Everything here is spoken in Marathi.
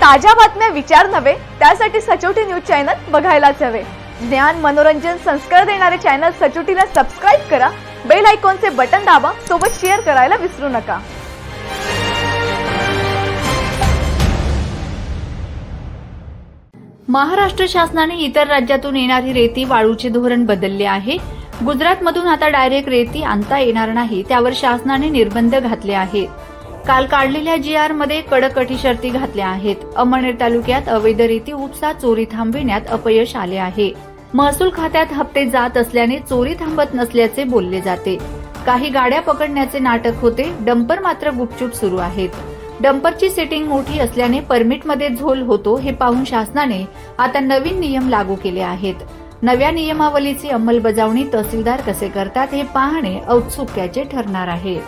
ताज्या बातम्या विचार नव्हे त्यासाठी सचोटी न्यूज चॅनल बघायलाच हवे. ज्ञान मनोरंजन संस्कार देणारे चॅनल सचोटीला सबस्क्राईब करा बेल आयकॉनचे बटन दाबा सोबत शेअर करायला विसरू नका. महाराष्ट्र शासनाने इतर राज्यातून येणारी रेती वाळूचे धोरण बदलले आहे. गुजरातमधून आता डायरेक्ट रेती आणता येणार नाही त्यावर शासनाने निर्बंध घातले आहेत. काल काढलेल्या जी आरमध्ये कडक अटी शर्ती घातल्या आहेत. अमळनेर तालुक्यात अवैध रेती उपसा चोरी थांबविण्यात अपयश आले आहे. महसूल खात्यात हप्ते जात असल्याने चोरी थांबत नसल्याचे बोलले जाते. काही गाड्या पकडण्याचे नाटक होते डंपर मात्र गुपचूप सुरू आहेत. डंपरची सेटिंग मोठी असल्याने परमिटमध्ये झोल होतो हे पाहून शासनाने आता नवीन नियम लागू केले आहेत. नव्या नियमावलीची अंमलबजावणी तहसीलदार कसे करतात हे पाहणे औत्सुक्याचे ठरणार आहे.